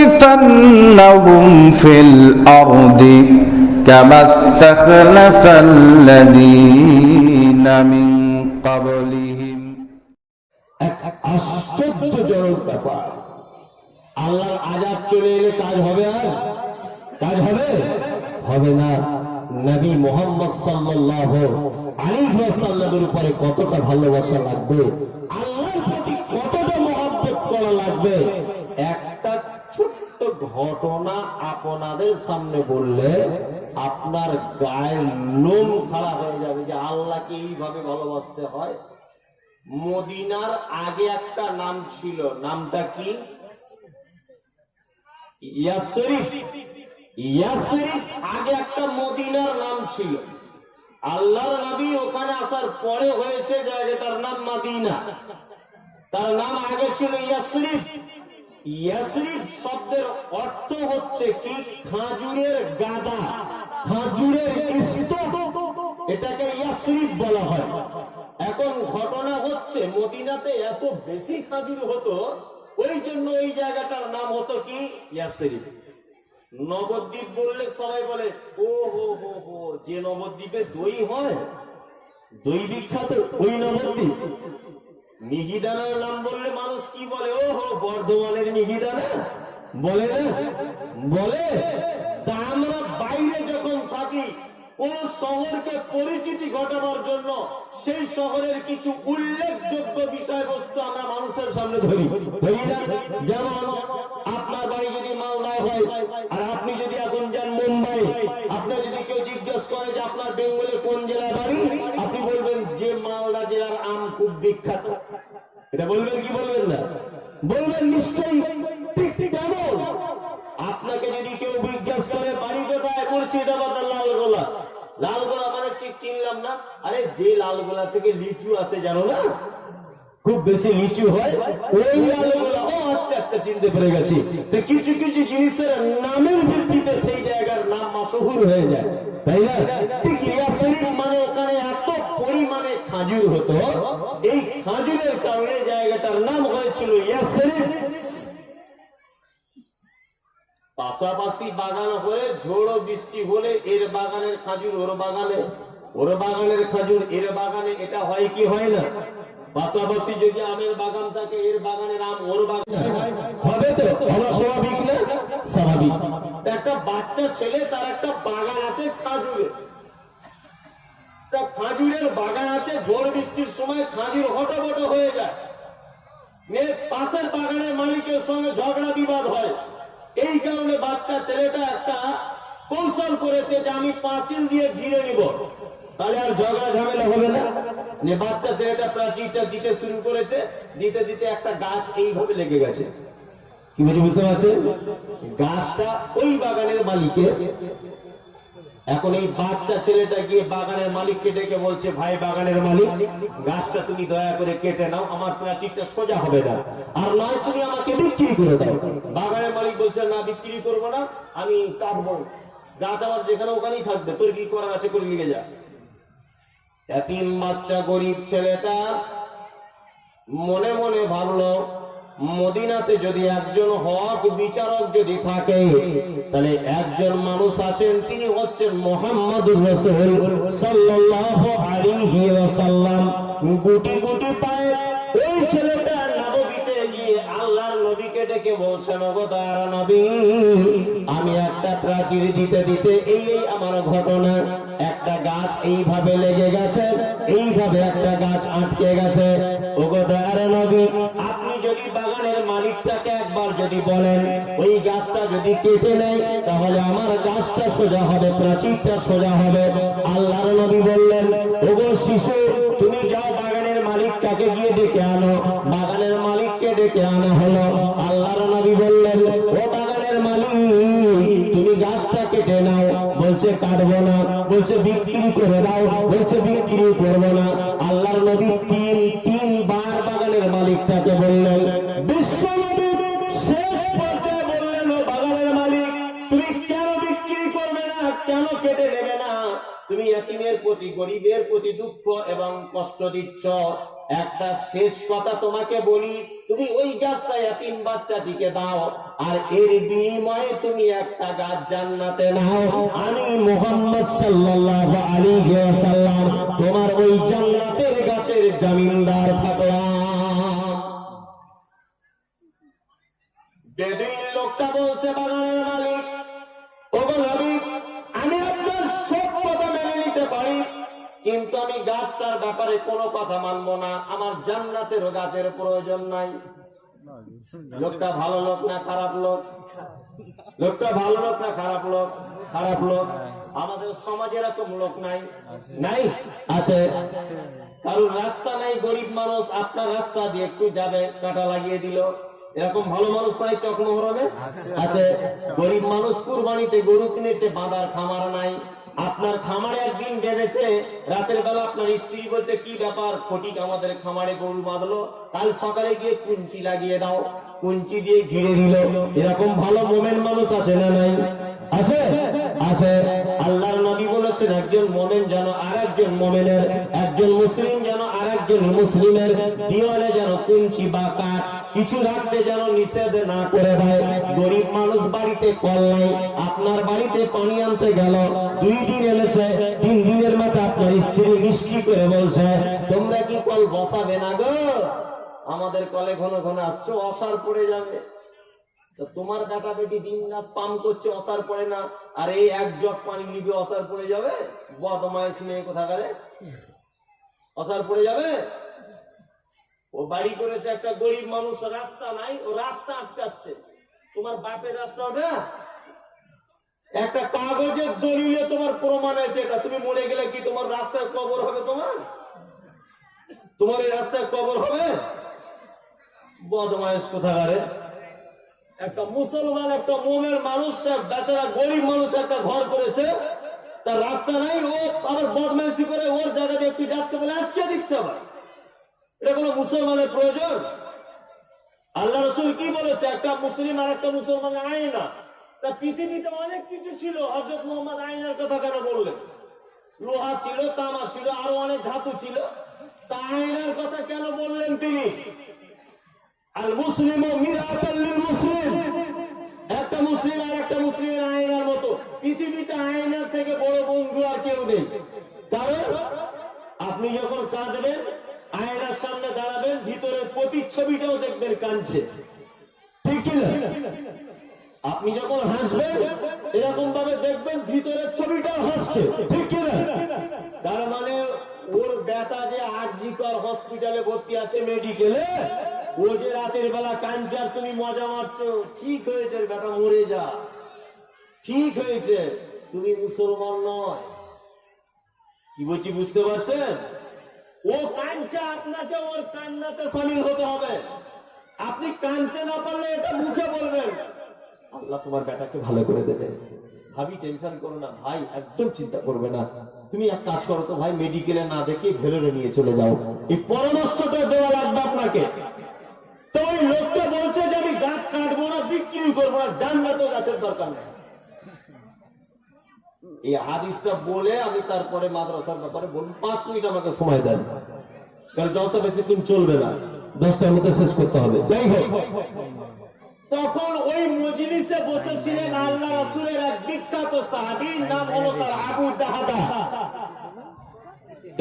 ليستخلفنهم في الأرض كما استخلف الذين من قبلهم এক আশ্চর্যজনক ব্যাপার আল্লাহর আজাব চলে এলে কাজ হবে আর কাজ হবে হবে না নবী মোহাম্মদ সাল্লাল্লাহু আলাইহি ওয়াসাল্লামের উপরে কতটা ভালোবাসা লাগবে আল্লাহর প্রতি কতটা মহব্বত করা লাগবে একটা ছোট্ট ঘটনা আপনাদের সামনে বললে আপনার গায়ের লোম খারাপ হয়ে যাবে যে আল্লাহকে এইভাবে ভালোবাসতে হয়। মদিনার আগে একটা নাম ছিল, নামটা কি? আগে একটা মদিনার নাম ছিল। আল্লাহর নবী ওখানে আসার পরে হয়েছে জায়গাটার নাম মদিনা। তার নাম আগে ছিল ইয়াসরিফ। ইয়াসরিফ শব্দের অর্থ হচ্ছে কি? খাজুরের গাদা। খাজুরের এটাকে ইয়াসরিফ বলা হয়। এখন ঘটনা হচ্ছে, মদিনাতে এত বেশি খাজুর হতো, ওই জন্য ওই জায়গাটার নাম হতো কি? ইয়াসরিফ নবদ্বীপ বললে সবাই বলে, ও, হো হো হো, যে নবদ্বীপে দই হয়, দই বিখ্যাত, ওই নবদ্বীপ। মিহিদানার নাম বললে মানুষ কি বলে? ও হো বর্ধমানের মিহিদানা বলে না? বলে? তা আমরা বাইরে যখন থাকি, কোন শহরকে পরিচিতি ঘটাবার জন্য সেই শহরের কিছু উল্লেখযোগ্য বিষয়বস্তু আমরা মানুষের সামনে ধরি। যেমন, আপনার বাড়ি যদি মাওলায় হয়, আর আপনি যদি এখন যান মুম্বাই, আপনার যদি কেউ জিজ্ঞেস করে যে আপনার বেঙ্গলে কোন জেলায় বাড়ি আপনি বলবেন যে মালদা জেলার আম খুব বিখ্যাত। এটা বলবেন কি বলবেন না? বলবেন নিশ্চয়ই, ঠিক আপনাকে যদি কেউ জিজ্ঞেস করে বাড়ি কোথায় মুর্শিদাবাদ লালগোলা। লালগোলা মানে ঠিক চিনলাম না? আরে যে লালগোলা থেকে লিচু আসে, জানো না? খুব বেশি লিচু হয়, ওই লালগোলা। ও আচ্ছা আচ্ছা চিনতে পেরে গেছি। কিছু কিছু জিনিসের নামের ভিত্তিতে সেই জায়গার নাম মাসহুর হয়ে যায়। তাই না? ঠিক মানে ওখানে এত পরিমাণে খাজুর হতো। এই খাজুরের কারণে জায়গাটার নাম হয়েছিল পাশাপাশি বাগান হয়ে ঝোড়ো বৃষ্টি হলে এর বাগানের খাজুর ওর বাগানে, ওর বাগানের খাজুর এর বাগানে, এটা হয় কি হয় না? পাশাপাশি যদি আমের বাগান থাকে, এর বাগানের আম ওর বাগানে। হবে তো? হওয়া স্বাভাবিক না? স্বাভাবিক। একটা বাচ্চা ছেলে, তার একটা বাগান আছে খাজুরের। তা খাজুরের বাগান আছে, ঝড় বৃষ্টির সময় খাজুর হটবট হয়ে যায়। পাশের বাগানের মালিকের সঙ্গে ঝগড়া বিবাদ হয়। এই কারণে বাচ্চা ছেলেটা একটা কৌশল করেছে যে আমি পাঁচিল দিয়ে ঘিরে নিব। তাহলে আর ঝগড়া ঝামেলা হবে না। যে বাচ্চা ছেলেটা প্রাচীরটা দিতে শুরু করেছে। দিতে দিতে একটা গাছ এইভাবে লেগে গেছে। কি বুঝতে পারছেন? গাছটা ওই বাগানের মালিকের। এখন এই বাচ্চা ছেলেটা গিয়ে বাগানের মালিককে ডেকে বলছে, ভাই, বাগানের মালিক, গাছটা তুমি দয়া করে কেটে নাও, আমার প্রাচীরটা সোজা হবে না। আর নয়, তুমি আমাকে বিক্রি করে দাও। বাগানের মালিক বলছে, না, বিক্রি করব না, আমি কাটবো। গাছ আমার যেখানে ওখানেই থাকবে, তোর কি করার আছে করে নিয়ে যা। এতিম বাচ্চা গরিব ছেলেটা মনে মনে ভাবলো মদিনাতে যদি একজন হক বিচারক যদি থাকে, তাহলে একজন মানুষ আছেন, তিনি হচ্ছেন মোহাম্মদ রসুল সাল্লাহ আলী সাল্লাম গুটি গুটি পায়ে ওই গিয়ে নবীকে ডেকে বলছেন দয়ার নবী, আমি একটা প্রাচীর দিতে দিতে এই এই আমার ঘটনা, একটা গাছ এইভাবে লেগে গেছে, এইভাবে একটা গাছ আটকে গেছে। আপনি যদি বাগানের মালিকটাকে একবার যদি বলেন, ওই গাছটা যদি কেটে নেয়, তাহলে আমার গাছটা সোজা হবে, প্রাচীরটা সোজা হবে। আল্লাহর নবী বললেন, ওগো শিশু, তুমি যাও বাগানের মালিকটাকে গিয়ে ডেকে আনো, বাগানের মালিককে ডেকে আনা হলো। আল্লাহর নবী বললেন, ও বাগানের মালিক, তুমি গাছটা কেটে নাও। বলছে, কাটবো না। বলছে, বিক্রি করে দাও। বলছে, বিক্রি করব না। আল্লাহর নবী তিন তিন বার বাগানের মালিকটাকে বললেন কেন কেটে নেবে না? তুমি এতিমের প্রতি, গরিবের প্রতি দুঃখ এবং কষ্ট দিচ্ছ। একটা শেষ কথা তোমাকে বলি, তুমি ওই গাছটা এতিম বাচ্চাটিকে দাও, আর এর বিনিময়ে তুমি একটা গাছ জান্নাতে নাও। আমি মোহাম্মদ সাল্লাল্লাহু আলাইহি ওয়াসাল্লাম, তোমার ওই জান্নাতের গাছের জমিনদার থাকলাম। বেদুইন লোকটা বলছে বাগানের আমি গাছটার ব্যাপারে কোনো কথা মানবো না। আমার জান্নাতেরও গাছের প্রয়োজন নাই। লোকটা ভালো লোক না খারাপ লোক? লোকটা ভালো লোক না খারাপ লোক? খারাপ লোক। আমাদের সমাজে এরকম লোক নাই। নাই? আছে। কারণ রাস্তা নাই গরিব মানুষ আপনার রাস্তা দিয়ে একটু যাবে কাটা লাগিয়ে দিল। এরকম ভালো মানুষ নাই চকমোহরমে? আছে। গরিব মানুষ কুরবানিতে গরু কিনেছে বাঁধার খামার নাই। আপনার খামারে একদিন বেঁধেছে, রাতের বেলা আপনার স্ত্রী বলছে, কি ব্যাপার? ফটিক আমাদের খামারে গরু বাঁধলো, কাল সকালে গিয়ে কুঞ্চি লাগিয়ে দাও। কুঞ্চি দিয়ে ঘিরে দিল। এরকম ভালো মোমেন মানুষ আছে না নাই? আছে? আছে। আল্লাহর নবী বলেছেন, একজন মোমেন যেন আর একজন মোমেনের, একজন মুসলিম যেন আর একজন মুসলিমের দিওয়ালে যেন কুঞ্চি বা কাঠ কিছু রাখতে যেন নিষেধ না করে দেয়। গরিব মানুষ বাড়িতে কল নাই, আপনার বাড়িতে পানি আনতে গেল, দুই দিন এনেছে তিন দিনের মাথা আপনার স্ত্রী মিষ্টি করে বলছে, তোমরা কি কল বসাবে না গো? আমাদের কলে ঘন ঘন আসছো, অসার পড়ে যাবে। তো তোমার বেটা বেটি দিন রাত পাম করছে, অসার পড়ে না, আর এই এক জগ পানি নিবে, অসার পড়ে যাবে? বদমাইশ মেয়ে কোথাকারে? অসার পড়ে যাবে? ও বাড়ি করেছে একটা গরিব মানুষ, রাস্তা নাই, ও রাস্তা আটকাচ্ছে। তোমার বাপের রাস্তা ওটা? একটা কাগজের দলিলে তোমার প্রমাণ আছে এটা। তুমি মরে গেলে কি তোমার রাস্তায় কবর হবে তোমার? তোমার এই রাস্তায় কবর হবে? বদমাইশ কোথাকারে? একটা মুসলমান, একটা মোমের মানুষ বেচারা গরিব মানুষ একটা ঘর করেছে। তার রাস্তা নাই, ও আবার বদমাইশি করে ওর জায়গা দিয়ে একটু যাচ্ছে বলে আটকে দিচ্ছে আবার। এটা কোনো মুসলমানের প্রয়োজন? আল্লাহ রসুল কি বলেছে? একটা মুসলিম আর একটা মুসলমানের আইনা তা পৃথিবীতে অনেক কিছু ছিল। হজরত মোহাম্মদ আইনার কথা কেন বললেন? লোহা ছিল, তামা ছিল, আরও অনেক ধাতু ছিল। তা আইনার কথা কেন বললেন তিনি? আল মুসলিম মুসলিম একটা মুসলিম আর একটা মুসলিমের আয়নার মতো। পৃথিবীতে আয়নার থেকে বড় বন্ধু আর কেউ নেই। কারণ আপনি যখন কাঁদবেন, আয়নার সামনে দাঁড়াবেন, ভিতরের প্রতিচ্ছবিটাও দেখবেন কাঁদছে। ঠিক কিনা? আপনি যখন হাসবেন এরকম ভাবে দেখবেন ভিতরের ছবিটাও হাসছে। ঠিক কিনা? তার মানে ওর বেটা যে আরজিকর হসপিটালে ভর্তি আছে মেডিকেলে রাতের বেলা তুমি মজা মারছো। ঠিক হয়েছে বেটা, মরে যা। ঠিক হয়েছে। তুমি মুসলমান নয়। কি বলছি, বুঝতে পারছেন? ও কাঁদছে আপনাকে ওর কান্নাতে সামিল হতে হবে। আপনি কাঁদতে না পারলে এটা মুখে বলবেন। আল্লাহ তোমার বেটাকে ভালো করে দেবে। ভাবি, টেনশন করো না, ভাই, একদম চিন্তা করবে না। তুমি এক কাজ করো তো, ভাই মেডিকেলে না দেখে ভেলোরে নিয়ে চলে যাও। এই পরামর্শটা দেওয়া লাগবে আপনাকে। তো লোকটা বলছে যে আমি গাছ কাটবো না, বিক্রি করব না। জান্নাতও গাছের দরকার নেই। এই হাদিসটা বলে আমি তারপরে মাদ্রাসার ব্যাপারে বলব, পাঁচ মিনিট আমাকে সময় দেন। কারণ জলসা বেশি দিন চলবে না। দশটার মধ্যে শেষ করতে হবে। যাই হোক। তখন ওই মজলিসে বসেছিলেন আল্লাহ রাসূলের এক বিখ্যাত সাহাবীর, নাম হলো তার আবু দাহাদা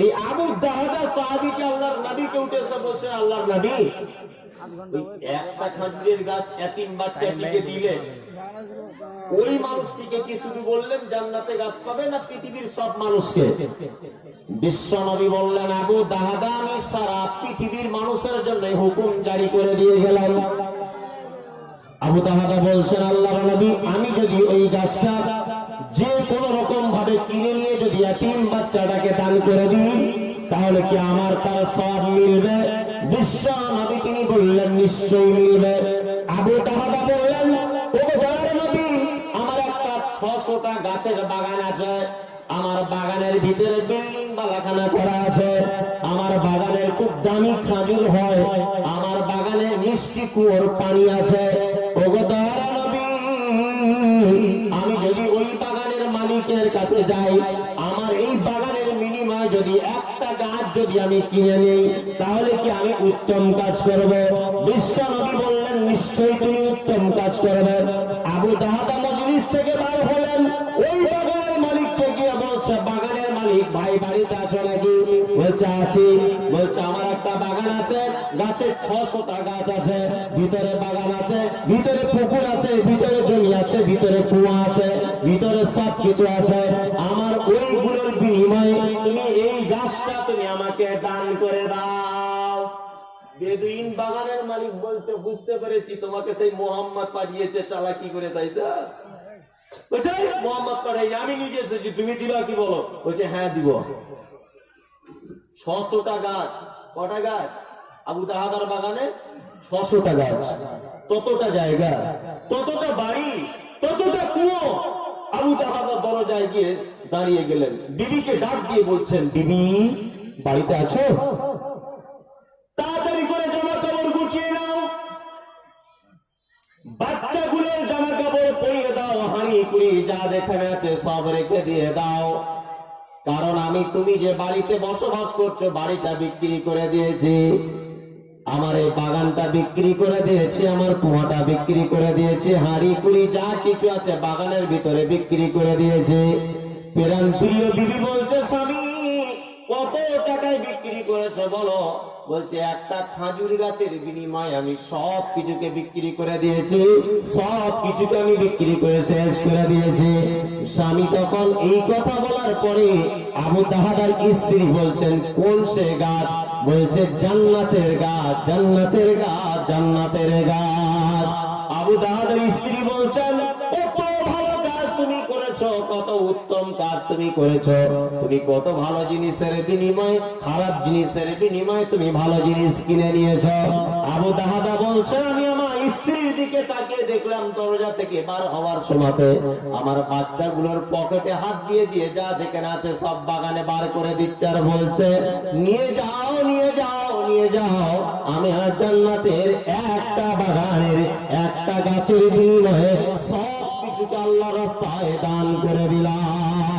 এই আবু দাহাদা সাহাবীকে আল্লাহর নবীকে উঠে এসে বলছেন আল্লাহর নবী একটা গাছ এতিম বাচ্চাটিকে দিলে। ওই মানুষটিকে কি শুধু বললেন জান্নাতে গাছ পাবে না পৃথিবীর সব মানুষকে? বিশ্ব নবী বললেন আবু দাহাদা আমি সারা পৃথিবীর মানুষের জন্য হুকুম জারি করে দিয়ে গেলাম। আবু তাহাদা বলছেন আল্লাহ নবী আমি যদি ওই গাছটা যে কোন রকম ভাবে কিনে এতিম বাচ্চাটাকে দান করে দিই, তাহলে কি আমার তার সব মিলবে? বিশ্ব নবী তিনি বললেন, নিশ্চয়ই মিলবে। আবু তাহাদা বললেন আমার বাগানের খুব দামি খাজুর হয়। আমার বাগানে মিষ্টি কুয়োর পানি আছে। আমি যদি ওই বাগানের মালিকের কাছে যাই আমার এই বাগানের বিনিময়ে যদি আমি কিনে নেই, তাহলে কি আমি উত্তম কাজ করব? বিশ্ব নবী বললেন, নিশ্চয়ই তুমি উত্তম কাজ করবে। আবু দাহাদা মজলিস থেকে বার হলেন। ওই বাগানের মালিককে গিয়ে বলছে ভাই বাড়িতে আছো নাকি বলছে, আছি। বলছে, আমার একটা বাগান আছে, গাছে ছশোটা গাছ আছে, ভিতরে বাগান আছে, ভিতরে পুকুর আছে, ভিতরে জমি আছে, ভিতরে কুয়া আছে, ভিতরে সব কিছু আছে। আমার ওইগুলোর বিনিময়ে তুমি এই গাছটা তুমি আমাকে দান করে দাও। বেদুইন বাগানের মালিক বলছে, বুঝতে পেরেছি, তোমাকে সেই মোহাম্মদ পাঠিয়েছে, চালাকি করে, তাই তো? বলছে মোহাম্মদ পাঠাই আমি নিজে এসেছি, তুমি দিবা কি বলো? বলছে হ্যাঁ দিব। ছশোটা গাছ, কটা গাছ? আবু তাহাদার বাগানে ছশোটা গাছ। ততটা জায়গা, ততটা বাড়ি, ততটা কুয়ো। আবু তাহাদা দরজায় গিয়ে দাঁড়িয়ে গেলেন। বিবিকে ডাক দিয়ে বলছেন, বিবি, বাড়িতে আছো? বাচ্চাগুলোর জামা কাপড় পরিয়ে দাও হানি কুড়ি যা যেখানে আছে সব রেখে দিয়ে দাও। কারণ আমি তুমি যে বাড়িতে বসবাস করছ, বাড়িটা বিক্রি করে দিয়েছি। আমার এই বাগানটা বিক্রি করে দিয়েছি, আমার কুয়াটা বিক্রি করে দিয়েছি, হাঁড়ি কুড়ি যা কিছু আছে বাগানের ভিতরে বিক্রি করে দিয়েছে। প্রিয় বিবি বলছে, স্বামী, কত টাকায় বিক্রি করেছে বলো? বলছে, একটা খাজুর গাছের বিনিময়ে আমি সব কিছুকে বিক্রি করে দিয়েছি। সব কিছুকে আমি বিক্রি করে শেষ করে দিয়েছি। স্বামী তখন এই কথা বলার পরে আবু তাহাদার স্ত্রী বলছেন, কোন সে গাছ? বলছে, জান্নাতের গাছ জান্নাতের গাছ জান্নাতের গাছ। আবু দাহাদের স্ত্রী বলছেন তুমি করেছ, তুমি কত ভালো জিনিসের বিনিময়ে, খারাপ জিনিসের বিনিময়ে তুমি ভালো জিনিস কিনে নিয়েছো। আবু দাহাদা বলছে, আমি আমার স্ত্রীর দিকে তাকিয়ে দেখলাম, দরজা থেকে বার হওয়ার সময়তে আমার বাচ্চাগুলোর পকেটে হাত দিয়ে দিয়ে যা যেখানে আছে সব বাগানে বার করে দিচ্ছে আর বলছে, নিয়ে যাও নিয়ে যাও নিয়ে যাও। আমি আর জান্নাতের একটা বাগানের, একটা গাছের বিনিময়ে সব কিছুকে আল্লাহ রাস্তায় দান করে দিলাম।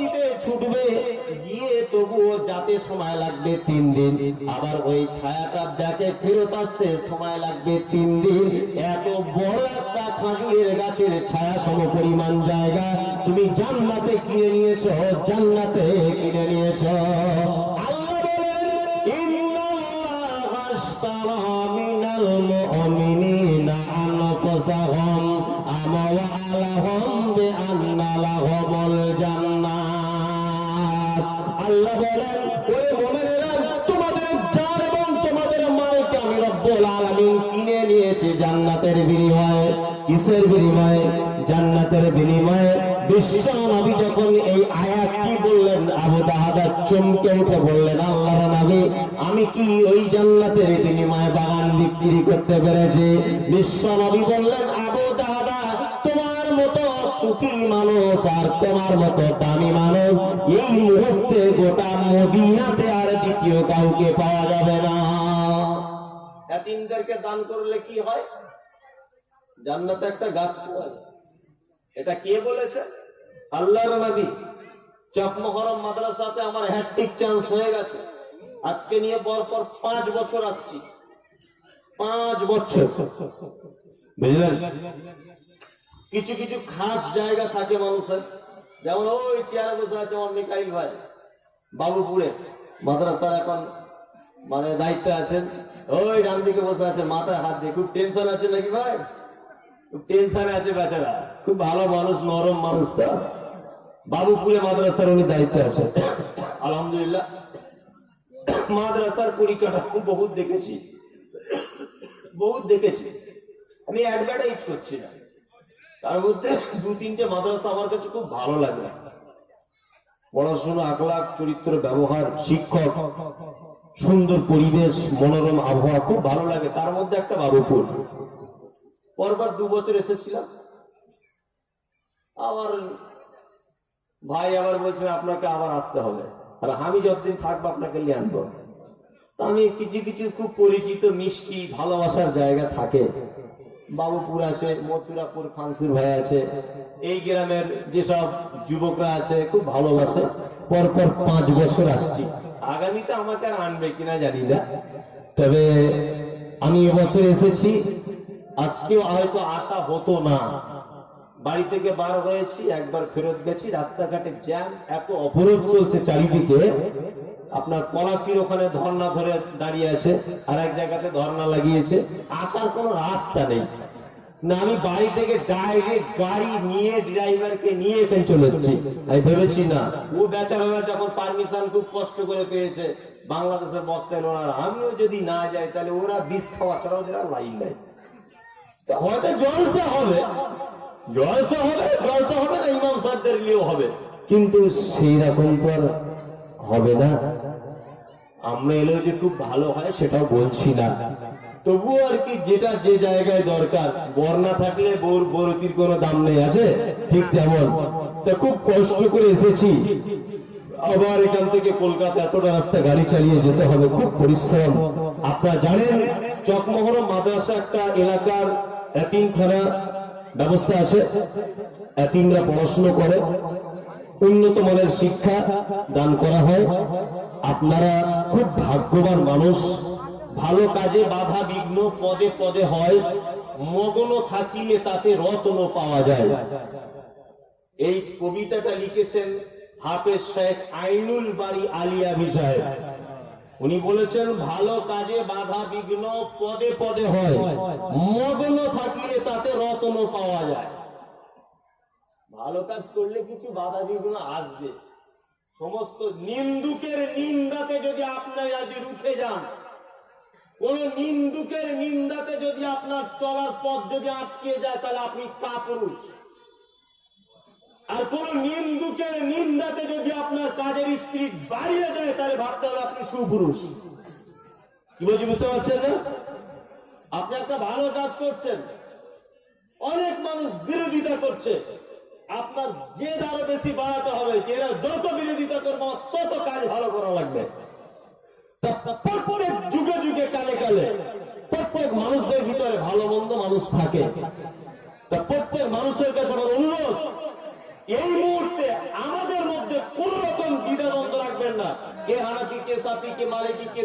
গতিতে ছুটবে, গিয়ে তবুও যাতে সময় লাগবে তিন দিন। আবার ওই ছায়াটা দেখে ফেরত আসতে সময় লাগবে তিন দিন। এত বড় একটা খাজুরের গাছের ছায়া সম পরিমাণ জায়গা। তুমি জান্নাতে কিনে নিয়েছ, জান্নাতে কিনে নিয়েছো। কিনে জান্নাতের বিনিময়ে, কিসের বিনিময়ে? জান্নাতের বিনিময়ে বিশ্ব নবী যখন এই আয়াতটি বললেন? আবু দাহাদা চমকে উঠে বললেন, আল্লাহর নবী, আমি কি ওই জান্নাতের বিনিময়ে বাগান বিক্রি করতে পেরেছি? বিশ্ব নবী বললেন, আবু দাহাদা তোমার মতো সুখী মানুষ আর তোমার মতো দামি মানুষ এই মুহূর্তে গোটা মদিনাতে আর দ্বিতীয় কাউকে পাওয়া যাবে না। এতিমদেরকে দান করলে কি হয়? জান্নাতে একটা গাছ পাওয়া যায়। এটা কে বলেছে? আল্লাহর নবী। চকমহরম মাদ্রাসাতে আমার হ্যাট্রিক চান্স হয়ে গেছে। আজকে নিয়ে পরপর পাঁচ বছর আসছি। পাঁচ বছর। বুঝলেন? কিছু কিছু খাস জায়গা থাকে মানুষের। যেমন ওই চেয়ারে বসে আছে আমার মিকাইল ভাই বাবুপুরে। মাদ্রাসার এখন মানে দায়িত্বে আছেন। ওই ডান দিকে বসে আছে, মাথায় হাত দিয়ে। খুব টেনশন আছে নাকি ভাই? খুব টেনশনে আছে বেচারা। খুব ভালো মানুষ, নরম মানুষ তা। বাবুপুরে মাদ্রাসার উনি দায়িত্বে আছে। আলহামদুলিল্লাহ। মাদ্রাসার পরিকাঠামো বহুত দেখেছি। বহুত দেখেছি। আমি অ্যাডভার্টাইজ করছি না। তার মধ্যে দু তিনটে মাদ্রাসা আমার কাছে খুব ভালো লাগে। পড়াশোনা আকলাক চরিত্র, ব্যবহার, শিক্ষক। সুন্দর পরিবেশ, মনোরম আবহাওয়া, খুব ভালো লাগে। তার মধ্যে একটা বাবুপুর পরবার দু বছর এসেছিলাম। আবার ভাই আবার বলছেন আপনাকে আবার আসতে হবে। আর আমি যতদিন থাকব, আপনাকে নিয়ে আনব আমি কিছু কিছু খুব পরিচিত, মিষ্টি, ভালোবাসার জায়গা থাকে। বাবুপুর আছে, মথুরাপুর ফানসুর ভাই আছে। এই গ্রামের যেসব যুবকরা আছে, খুব ভালোবাসে। পরপর পাঁচ বছর আসছি। আগামীতে আমাকে আর আনবে কিনা জানি না। তবে আমি এবছর এসেছি আজকেও হয়তো আশা হতো না। বাড়ি থেকে বার হয়েছি একবার ফেরত গেছি রাস্তাঘাটে জ্যাম এত অবরোধ চলছে চারিদিকে। আপনার পলাশির ওখানে ধর্না ধরে দাঁড়িয়ে আছে আর এক জায়গাতে ধর্না লাগিয়েছে। আসার কোনো রাস্তা নেই। না, আমি বাড়ি থেকে ডাইরেক্ট গাড়ি নিয়ে ড্রাইভারকে নিয়ে এখানে চলে এসেছি। আমি ভেবেছি না। ও বেচারারা যখন পারমিশন খুব কষ্ট করে পেয়েছে, বাংলাদেশের না। আমিও যদি না যাই, তাহলে ওরা বিষ খাওয়া ছাড়া লাইন নাই হয়তো জলসা হবে। জলসা হবে জলসা হবে না, ইমাম সাহেবদের নিয়েও হবে। কিন্তু সেই রকম তো হবে না। আমরা এলেও যে খুব ভালো হয়, সেটাও বলছি না। তবুও আর কি যেটা যে জায়গায় দরকার বর্ণা থাকলে বোর বরতির কোনো দাম নেই, আছে? ঠিক তেমন। তা খুব কষ্ট করে এসেছি। আবার এখান থেকে কলকাতা এতটা রাস্তা গাড়ি চালিয়ে যেতে হবে, খুব পরিশ্রম। আপনারা জানেন, চকমহরম মাদ্রাসা একটা এলাকার এতিমখানা ব্যবস্থা আছে। এতিমরা পড়াশুনো করে। উন্নত মানের শিক্ষা দান করা হয়। আপনারা খুব ভাগ্যবান মানুষ। ভালো কাজে বাধা বিঘ্ন পদে পদে হয়, মগ্ন থাকিলে তাতে রত্ন পাওয়া যায়। এই কবিতাটা লিখেছেন হাফেজ শেখ আইনুল বাড়ি আলিয়া বিষয় উনি বলেছেন, ভালো কাজে বাধা বিঘ্ন পদে পদে হয়, মগ্ন থাকিলে তাতে রত্ন পাওয়া যায়। ভালো কাজ করলে কিছু বাধা বিঘ্ন আসবে। সমস্ত নিন্দুকের নিন্দাতে যদি আপনার আজ রুখে যান কোন নিন্দুকের নিন্দাতে যদি আপনার চলার পথ যদি আটকে যায়, তাহলে আপনি কাপুরুষ আর কোন নিন্দুকের নিন্দাতে যদি আপনার কাজের স্ত্রী বাড়িয়ে যায় তাহলে ভাবতে হবে আপনি সুপুরুষ। কি বলছি, বুঝতে পারছেন না? আপনি একটা ভালো কাজ করছেন। অনেক মানুষ বিরোধিতা করছে। আপনার যে আরও বেশি বাড়াতে হবে, যে যত বিরোধিতা করব তত কাজ ভালো করা লাগবে। প্রত্যেক যুগে যুগে কালে কালে প্রত্যেক মানুষদের ভিতরে ভালো মন্দ মানুষ থাকে। প্রত্যেক মানুষের কাছে আমার অনুরোধ, এই মুহূর্তে আমাদের মধ্যে কোন রকম দ্বিধাদ্বন্দ্ব রাখবেন না। কে হানাফি, কে সাফি, কে মালিকি, কে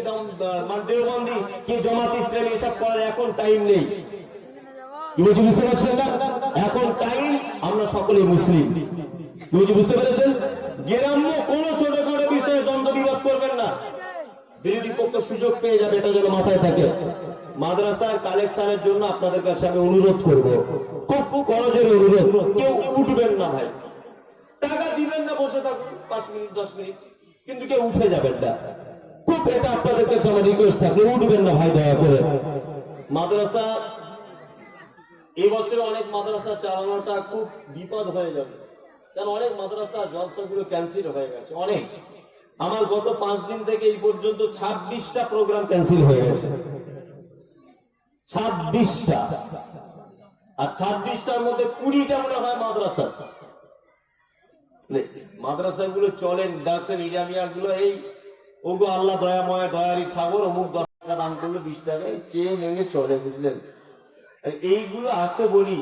মানে দেওবন্দি, কে জমাত ইসলামী, এসব করার এখন টাইম নেই। বলছি বুঝতে পারছেন না? এখন টাইম আমরা সকলে মুসলিম। বলছি বুঝতে পেরেছেন? গ্রাম্য কোন ছোটখাটো বিষয়ে দ্বন্দ্ব বিবাদ করবেন না। বিরোধী পক্ষ সুযোগ পেয়ে যাবে, এটা যেন মাথায় থাকে। মাদ্রাসার কালেকশনের জন্য আপনাদের কাছে আমি অনুরোধ করব। খুব করজের অনুরোধ, কেউ উঠবেন না ভাই। টাকা দিবেন না, বসে থাকুন, পাঁচ মিনিট, দশ মিনিট, কিন্তু কেউ উঠে যাবেন না। খুব এটা আপনাদের কাছে আমার রিকোয়েস্ট থাকলে উঠবেন না ভাই, দয়া করে। মাদ্রাসা, এবছরে অনেক মাদ্রাসা চালানোটা খুব বিপদ হয়ে যাবে। কারণ অনেক মাদ্রাসা জলসাগুলো ক্যান্সেল হয়ে গেছে, অনেক। আমার গত পাঁচ দিন থেকে এই পর্যন্ত ছাব্বিশটা প্রোগ্রাম ক্যান্সেল হয়ে গেছে। ছাব্বিশটা। আর ছাব্বিশটার মধ্যে কুড়িটা মনে হয় মাদ্রাসা। মাদ্রাসাগুলো চলেন দাসে নিজামিয়া গুলো এই, ওগো আল্লাহ দয়াময় দয়ারি সাগর, অমুক দশ টাকা দাম করল, বিশ টাকায় চেয়ে নেমে চলে, বুঝলেন? এইগুলো আছে বলি।